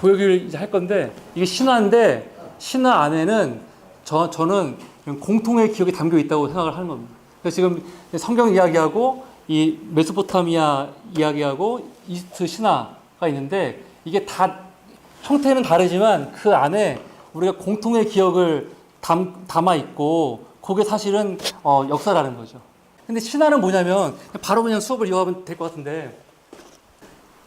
고역을 이제 할 건데 이게 신화인데 신화 안에는 저 저는 공통의 기억이 담겨 있다고 생각을 하는 겁니다. 그래서 지금 성경 이야기하고 이 메소포타미아 이야기하고 이스트 신화가 있는데 이게 다 형태는 다르지만 그 안에 우리가 공통의 기억을 담, 담아 있고 그게 사실은 어, 역사라는 거죠. 근데 신화는 뭐냐면 바로 그냥 수업을 이어가면 될 것 같은데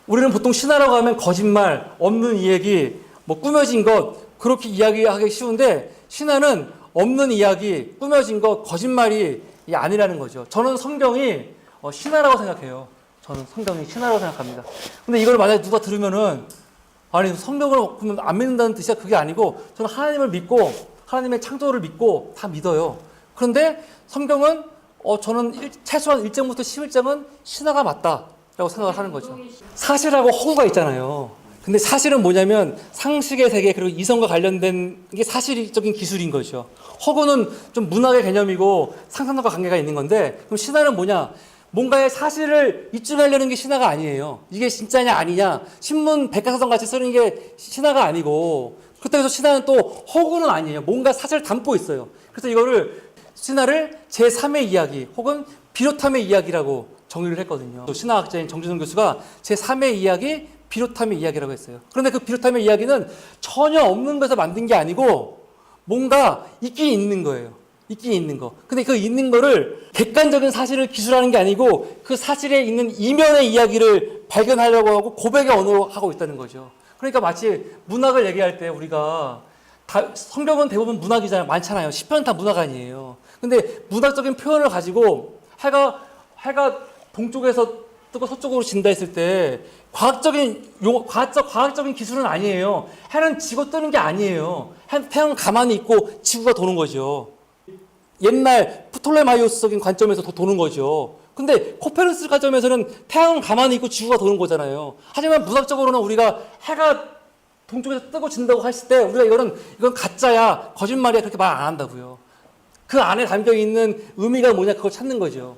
우리는 보통 신화라고 하면 거짓말, 없는 이야기, 뭐 꾸며진 것 그렇게 이야기하기 쉬운데 신화는 없는 이야기, 꾸며진 것, 거짓말이 아니라는 거죠. 저는 성경이 어, 신화라고 생각해요. 저는 성경이 신화라고 생각합니다. 근데 이걸 만약에 누가 들으면은 아니 성경을 그러면 안 믿는다는 뜻이야 그게 아니고 저는 하나님을 믿고 하나님의 창조를 믿고 다 믿어요. 그런데 성경은 어 저는 일- 최소한 1장부터 11장은 신화가 맞다라고 생각을 하는 거죠. 사실하고 허구가 있잖아요. 근데 사실은 뭐냐면 상식의 세계 그리고 이성과 관련된 게 사실적인 기술인 거죠. 허구는 좀 문학의 개념이고 상상력과 관계가 있는 건데 그럼 신화는 뭐냐? 뭔가의 사실을 입증하려는 게 신화가 아니에요. 이게 진짜냐 아니냐 신문 백과사전 같이 쓰는 게 신화가 아니고 그렇다고 해서 신화는 또 허구는 아니에요. 뭔가 사실을 담고 있어요. 그래서 이거를 신화를 제3의 이야기 혹은 비롯함의 이야기라고 정의를 했거든요. 또 신화학자인 정준성 교수가 제3의 이야기, 비롯함의 이야기라고 했어요. 그런데 그 비롯함의 이야기는 전혀 없는 것에서 만든 게 아니고 뭔가 있긴 있는 거예요. 있긴 있는 거. 근데 그 있는 거를 객관적인 사실을 기술하는 게 아니고 그 사실에 있는 이면의 이야기를 발견하려고 하고 고백의 언어로 하고 있다는 거죠. 그러니까 마치 문학을 얘기할 때 우리가 다, 성경은 대부분 문학이잖아요. 많잖아요. 시편 다 문학 아니에요. 근데 문학적인 표현을 가지고 해가 해가 동쪽에서 뜨고 서쪽으로 진다 했을 때 과학적인 요 과학적 과학적인 기술은 아니에요. 해는 지고 뜨는 게 아니에요. 해, 태양은 가만히 있고 지구가 도는 거죠. 옛날 프톨레마이오스적인 관점에서 더 도는 거죠. 근데 코페르스 관점에서는 태양은 가만히 있고 지구가 도는 거잖아요. 하지만 문학적으로는 우리가 해가 동쪽에서 뜨고 진다고 했을 때 우리가 이거는 이건 가짜야 거짓말이야 그렇게 말 안 한다고요. 그 안에 담겨 있는 의미가 뭐냐 그걸 찾는 거죠.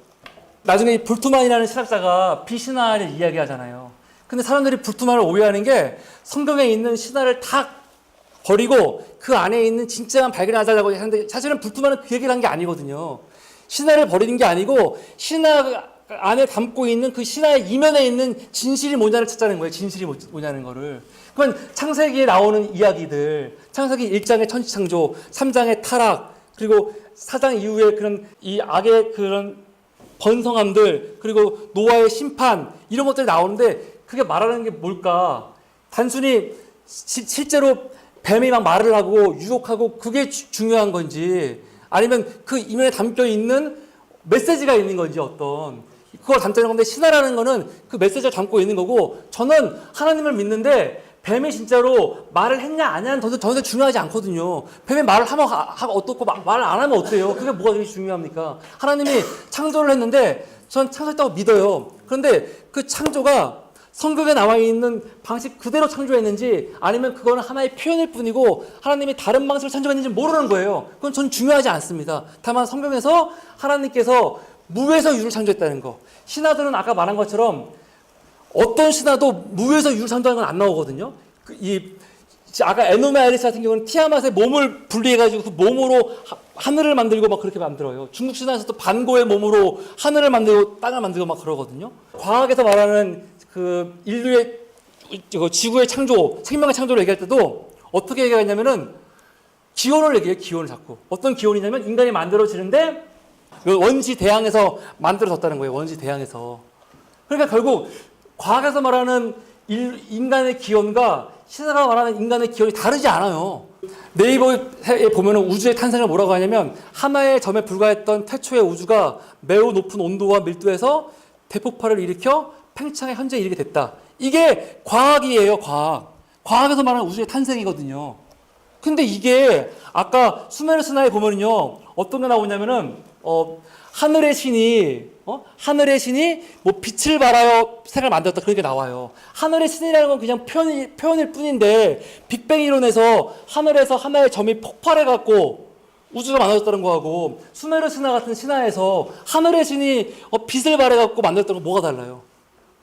나중에 이 불투만이라는 신학자가 비신화를 이야기하잖아요. 근데 사람들이 불투만을 오해하는 게 성경에 있는 신화를 다 버리고 그 안에 있는 진짜만 발견하자고 하는데 사실은 불투만은 그 얘기를 한 게 아니거든요. 신화를 버리는 게 아니고 신화 안에 담고 있는 그 신화의 이면에 있는 진실이 뭐냐를 찾자는 거예요. 진실이 뭐- 뭐냐는 거를. 그러면 창세기에 나오는 이야기들, 창세기 1장의 천지창조, 3장의 타락, 그리고 4장 이후에 그런 이 악의 그런 번성함들, 그리고 노아의 심판, 이런 것들이 나오는데 그게 말하는 게 뭘까? 단순히 시- 실제로 뱀이 막 말을 하고 유혹하고 그게 주- 중요한 건지 아니면 그 이면에 담겨 있는 메시지가 있는 건지 어떤 그걸 담자는 건데 신화라는 거는 그 메시지를 담고 있는 거고 저는 하나님을 믿는데 뱀이 진짜로 말을 했냐 안 했냐는 저는 중요하지 않거든요. 뱀이 말을 하면 어떻고 마- 말을 안 하면 어때요? 그게 뭐가 되게 중요합니까? 하나님이 창조를 했는데 전 창조했다고 믿어요. 그런데 그 창조가 성경에 나와 있는 방식 그대로 창조했는지 아니면 그거는 하나의 표현일 뿐이고 하나님이 다른 방식으로 창조했는지 모르는 거예요. 그건 전 중요하지 않습니다. 다만 성경에서 하나님께서 무에서 유를 창조했다는 거. 신화들은 아까 말한 것처럼 어떤 신화도 무에서 유를 창조하는 건 안 나오거든요. 그 이 아까 에노메 아리스 같은 경우는 티아맛의 몸을 분리해가지고 그 몸으로 하, 하늘을 만들고 막 그렇게 만들어요. 중국 신화에서도 반고의 몸으로 하늘을 만들고 땅을 만들고 막 그러거든요. 과학에서 말하는 그 인류의 지구의 창조, 생명의 창조를 얘기할 때도 어떻게 얘기하냐면은 기원을 얘기해요. 기원을 자꾸 어떤 기원이냐면 인간이 만들어지는데 그 원시 대양에서 만들어졌다는 거예요. 원시 대양에서. 그러니까 결국 과학에서 말하는 일- 인간의 기원과 신화가 말하는 인간의 기원이 다르지 않아요. 네이버에 보면 우주의 탄생을 뭐라고 하냐면 하나의 점에 불과했던 태초의 우주가 매우 높은 온도와 밀도에서 대폭발을 일으켜 팽창의 현재에 이르게 됐다. 이게 과학이에요, 과학. 과학에서 말하는 우주의 탄생이거든요. 근데 이게 아까 수메르 신화에 보면은요 어떤 게 나오냐면은 어 하늘의 신이 어 하늘의 신이 뭐 빛을 발하여 세상을 만들었다 그런 게 나와요. 하늘의 신이라는 건 그냥 표현이, 표현일 뿐인데 빅뱅 이론에서 하늘에서 하나의 점이 폭발해 갖고 우주가 만들어졌다는 거하고 수메르 신화 같은 신화에서 하늘의 신이 어, 빛을 발해 갖고 만들었던 거 뭐가 달라요?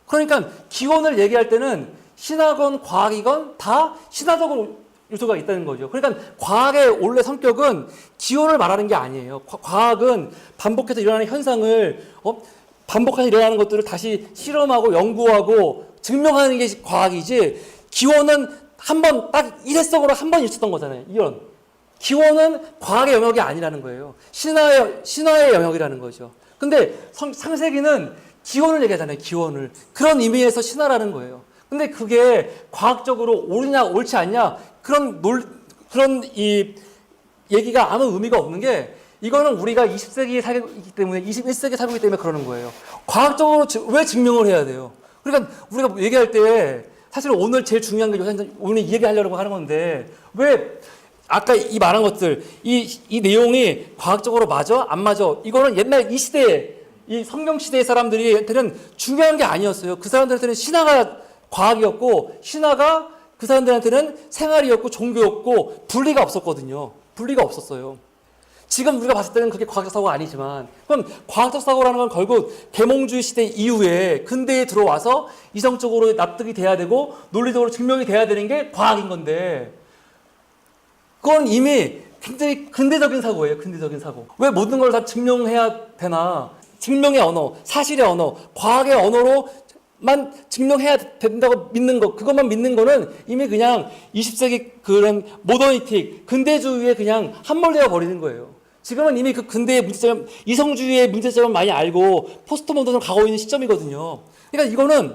그러니까 기원을 얘기할 때는 신화건 과학이건 다 신화적으로 요소가 있다는 거죠. 그러니까 과학의 원래 성격은 기원을 말하는 게 아니에요. 과- 과학은 반복해서 일어나는 현상을 어? 반복해서 일어나는 것들을 다시 실험하고 연구하고 증명하는 게 과학이지 기원은 한번 딱 일회성으로 한 번 있었던 거잖아요. 이런 기원은 과학의 영역이 아니라는 거예요. 신화의 신화의 영역이라는 거죠. 근데 성, 창세기는 기원을 얘기하잖아요. 기원을 그런 의미에서 신화라는 거예요. 근데 그게 과학적으로 옳으냐 옳지 않냐 그런 놀 그런 이 얘기가 아무 의미가 없는 게 이거는 우리가 20세기에 살고 있기 때문에 21세기에 살고 있기 때문에 그러는 거예요. 과학적으로 지- 왜 증명을 해야 돼요? 그러니까 우리가 얘기할 때 사실 오늘 제일 중요한 게 요새 오늘 이 얘기 하려고 하는 건데 왜 아까 이 말한 것들 이, 이 내용이 과학적으로 맞아 안 맞아 이거는 옛날 이 시대에 이 성경 시대의 사람들이한테는 중요한 게 아니었어요. 그 사람들한테는 신화가 과학이었고 신화가 그 사람들한테는 생활이었고 종교였고 분리가 없었거든요. 분리가 없었어요. 지금 우리가 봤을 때는 그게 과학적 사고가 아니지만 그럼 과학적 사고라는 건 결국 계몽주의 시대 이후에 근대에 들어와서 이성적으로 납득이 돼야 되고 논리적으로 증명이 돼야 되는 게 과학인 건데 그건 이미 굉장히 근대적인 사고예요. 근대적인 사고. 왜 모든 걸 다 증명해야 되나? 증명의 언어, 사실의 언어, 과학의 언어로 만 증명해야 된다고 믿는 거, 그것만 믿는 거는 이미 그냥 20세기 그런 모더니틱, 근대주의에 그냥 함몰되어 버리는 거예요. 지금은 이미 그 근대의 문제점, 이성주의의 문제점을 많이 알고 포스트 모던으로 가고 있는 시점이거든요. 그러니까 이거는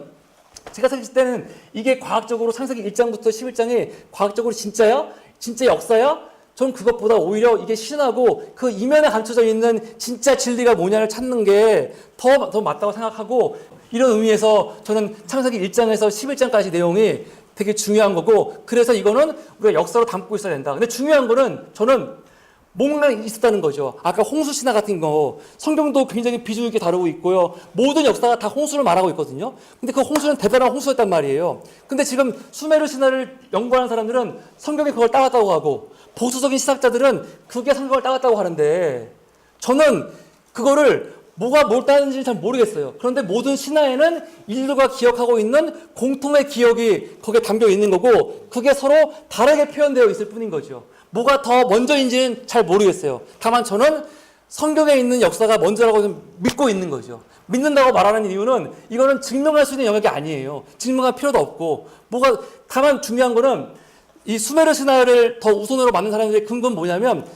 제가 생각했을 때는 이게 과학적으로 창세기 1장부터 11장이 과학적으로 진짜야? 진짜 역사야? 전 그것보다 오히려 이게 신하고 그 이면에 감춰져 있는 진짜 진리가 뭐냐를 찾는 게 더 더 맞다고 생각하고 이런 의미에서 저는 창세기 1장에서 11장까지 내용이 되게 중요한 거고 그래서 이거는 우리가 역사로 담고 있어야 된다. 근데 중요한 거는 저는 뭔가 있었다는 거죠. 아까 홍수 신화 같은 거 성경도 굉장히 비중 있게 다루고 있고요. 모든 역사가 다 홍수를 말하고 있거든요. 근데 그 홍수는 대단한 홍수였단 말이에요. 근데 지금 수메르 신화를 연구하는 사람들은 성경에 그걸 따왔다고 하고 보수적인 시학자들은 그게 성경을 따왔다고 하는데 저는 그거를 뭐가 뭘 따는지 잘 모르겠어요. 그런데 모든 신화에는 인류가 기억하고 있는 공통의 기억이 거기에 담겨 있는 거고 그게 서로 다르게 표현되어 있을 뿐인 거죠. 뭐가 더 먼저인지는 잘 모르겠어요. 다만 저는 성경에 있는 역사가 먼저라고 좀 믿고 있는 거죠. 믿는다고 말하는 이유는 이거는 증명할 수 있는 영역이 아니에요. 증명할 필요도 없고 뭐가 다만 중요한 거는 이 수메르 신화를 더 우선으로 만든 사람들의 근거는 뭐냐면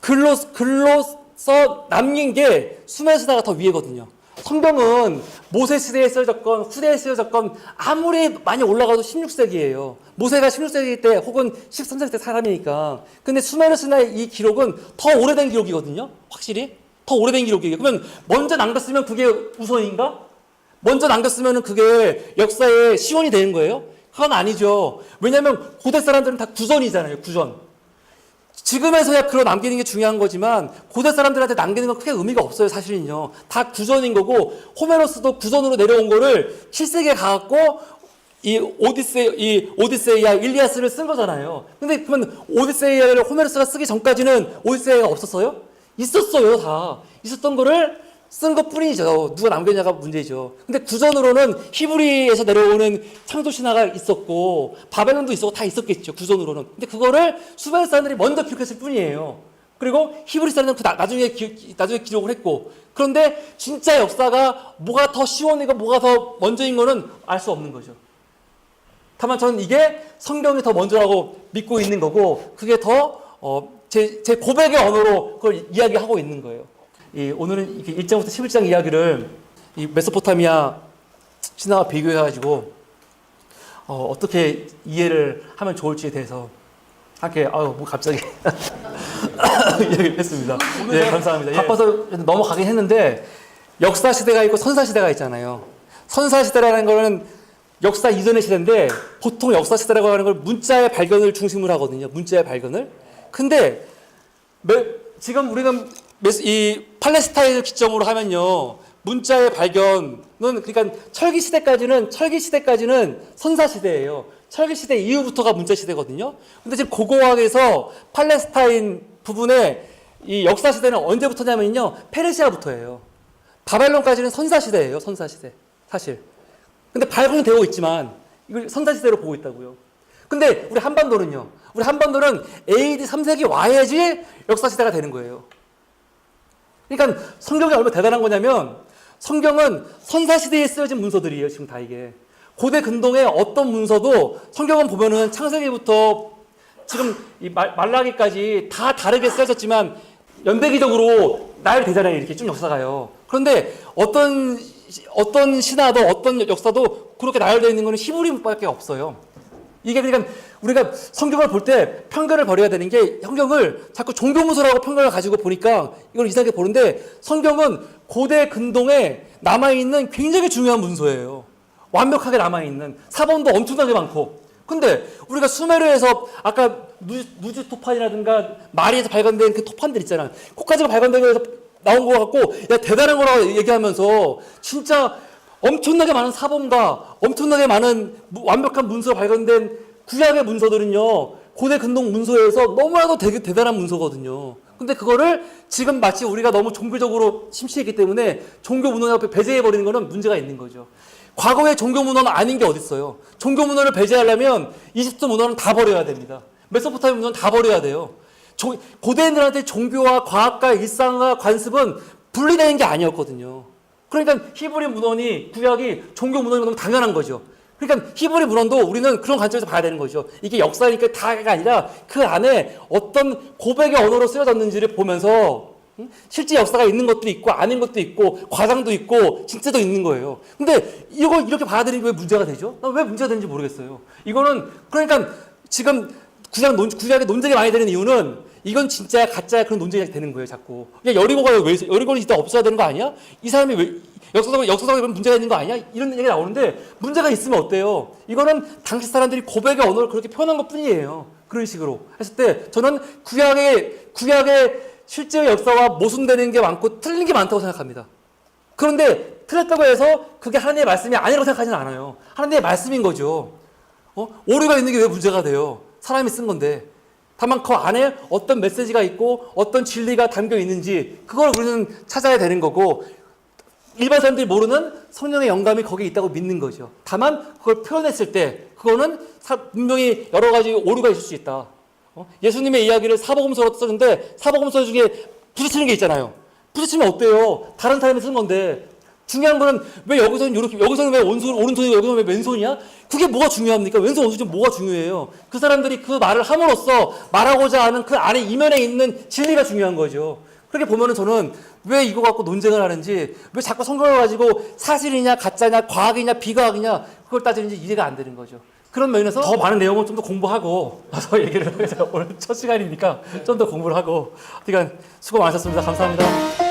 글로 글로 써 남긴 게 수메르 신화가 더 위에거든요. 성경은 모세 시대에 쓰여졌건 후대에 쓰여졌건 아무리 많이 올라가도 16세기예요. 모세가 16세기 때 혹은 13세기 때 사람이니까. 근데 수메르 신화의 이 기록은 더 오래된 기록이거든요. 확실히 더 오래된 기록이에요. 그러면 먼저 남겼으면 그게 우선인가? 먼저 남겼으면 그게 역사의 시원이 되는 거예요? 그건 아니죠. 왜냐하면 고대 사람들은 다 구전이잖아요. 구전. 지금에서야 글로 남기는 게 중요한 거지만 고대 사람들한테 남기는 건 크게 의미가 없어요. 사실은요. 다 구전인 거고 호메로스도 구전으로 내려온 거를 7세기에 가갖고 이 오디세 이 오디세이아 일리아스를 쓴 거잖아요. 근데 그러면 오디세이아를 호메로스가 쓰기 전까지는 오디세이아가 없었어요? 있었어요, 다. 있었던 거를 쓴 것 뿐이죠. 누가 남겼냐가 문제죠. 근데 구전으로는 히브리에서 내려오는 창조 신화가 있었고 바벨론도 있었고 다 있었겠죠. 구전으로는. 근데 그거를 수베르 사람들이 먼저 기록했을 뿐이에요. 그리고 히브리 사람들은 그 나, 나중에 기, 나중에 기록을 했고 그런데 진짜 역사가 뭐가 더 시원이고 뭐가 더 먼저인 거는 알 수 없는 거죠. 다만 저는 이게 성경이 더 먼저라고 믿고 있는 거고 그게 더 어, 제, 제 고백의 언어로 그걸 이야기하고 있는 거예요. 이, 오늘은 이렇게 1장부터 11장 이야기를 이 메소포타미아 신화와 비교해가지고 어, 어떻게 이해를 하면 좋을지에 대해서 함께 아유 뭐 갑자기 이야기를 했습니다. 네 감사합니다. 바빠서 넘어가긴 했는데 역사 시대가 있고 선사 시대가 있잖아요. 선사 시대라는 거는 역사 이전의 시대인데 보통 역사 시대라고 하는 걸 문자의 발견을 중심으로 하거든요. 문자의 발견을. 근데 매- 지금 우리는 이 팔레스타인을 기점으로 하면요. 문자의 발견은 그러니까 철기 시대까지는 철기 시대까지는 선사 시대예요. 철기 시대 이후부터가 문자 시대거든요. 근데 지금 고고학에서 팔레스타인 부분에 이 역사 시대는 언제부터냐면요. 페르시아부터예요. 바벨론까지는 선사 시대예요. 선사 시대. 사실. 근데 발굴은 되고 있지만 이걸 선사 시대로 보고 있다고요. 근데 우리 한반도는요. 우리 한반도는 AD 3세기 와야지 역사 시대가 되는 거예요. 그러니까 성경이 얼마나 대단한 거냐면 성경은 선사 시대에 쓰여진 문서들이에요. 지금 다 이게 고대 근동의 어떤 문서도 성경은 보면은 창세기부터 지금 이 말- 말라기까지 다 다르게 쓰여졌지만 연대기적으로 나열 되잖아요. 이렇게 쭉 역사가요. 그런데 어떤 시- 어떤 신화도 어떤 역사도 그렇게 나열되어 있는 거는 히브리밖에 없어요. 이게 그러니까 우리가 성경을 볼 때 편견을 버려야 되는 게 성경을 자꾸 종교문서라고 편견을 가지고 보니까 이걸 이상하게 보는데 성경은 고대 근동에 남아있는 굉장히 중요한 문서예요. 완벽하게 남아있는. 사본도 엄청나게 많고. 근데 우리가 수메르에서 아까 누, 누즈 토판이라든가 마리에서 발견된 그 토판들 있잖아. 코카즈가 발견된 거에서 나온 거 같고 야 대단한 거라고 얘기하면서 진짜 엄청나게 많은 사본과 엄청나게 많은 무- 완벽한 문서가 발견된 구약의 문서들은요 고대 근동 문서에서 너무나도 되게 대단한 문서거든요. 근데 그거를 지금 마치 우리가 너무 종교적으로 심취했기 때문에 종교 문헌 앞에 배제해 버리는 거는 문제가 있는 거죠. 과거의 종교 문헌은 아닌 게 어딨어요. 종교 문헌을 배제하려면 이집트 문헌은 다 버려야 됩니다. 메소포타미아 문헌은 다 버려야 돼요. 조- 고대인들한테 종교와 과학과 일상과 관습은 분리되는 게 아니었거든요. 그러니까 히브리 문헌이 구약이 종교 문헌이 너무 당연한 거죠. 그러니까 히브리 문헌도 우리는 그런 관점에서 봐야 되는 거죠. 이게 역사니까 다가 아니라 그 안에 어떤 고백의 언어로 쓰여졌는지를 보면서 응? 실제 역사가 있는 것도 있고 아닌 것도 있고 과장도 있고 진짜도 있는 거예요. 근데 이걸 이렇게 받아들이는 게왜 문제가 되죠? 난왜 문제가 되는지 모르겠어요. 이거는 그러니까 지금 구약 논 구약에 논쟁이 많이 되는 이유는 이건 진짜야 가짜야 그런 논쟁이 되는 거예요, 자꾸. 야 여리고가 왜? 여리고는 이따 없어야 되는 거 아니야? 이 사람이 왜 역사적으로 역사적으로 문제가 있는 거 아니야? 이런 얘기가 나오는데 문제가 있으면 어때요? 이거는 당시 사람들이 고백의 언어를 그렇게 표현한 것 뿐이에요. 그런 식으로 했을 때 저는 구약의 구약의 실제의 역사와 모순되는 게 많고 틀린 게 많다고 생각합니다. 그런데 틀렸다고 해서 그게 하나님의 말씀이 아니라고 생각하지는 않아요. 하나님의 말씀인 거죠. 어? 오류가 있는 게 왜 문제가 돼요? 사람이 쓴 건데. 다만 그 안에 어떤 메시지가 있고 어떤 진리가 담겨 있는지 그걸 우리는 찾아야 되는 거고 일반 사람들이 모르는 성령의 영감이 거기에 있다고 믿는 거죠. 다만 그걸 표현했을 때 그거는 사- 분명히 여러 가지 오류가 있을 수 있다. 어? 예수님의 이야기를 사복음서로 쓰는데 사복음서 중에 부딪히는 게 있잖아요. 부딪히면 어때요? 다른 사람이 쓴 건데 중요한 거는 왜 여기서는 이렇게 여기서는 왜 오른손 오른손이고 여기서는 왜 왼손이야? 그게 뭐가 중요합니까? 왼손 오른손이 뭐가 중요해요? 그 사람들이 그 말을 함으로써 말하고자 하는 그 안에 이면에 있는 진리가 중요한 거죠. 그렇게 보면은 저는 왜 이거 갖고 논쟁을 하는지 왜 자꾸 성경을 가지고 사실이냐 가짜냐 과학이냐 비과학이냐 그걸 따지는지 이해가 안 되는 거죠. 그런 면에서 더 많은 내용을 좀 더 공부하고 와서 얘기를 해서 오늘 첫 시간이니까 좀 더 공부를 하고 그러니까 수고 많으셨습니다. 감사합니다.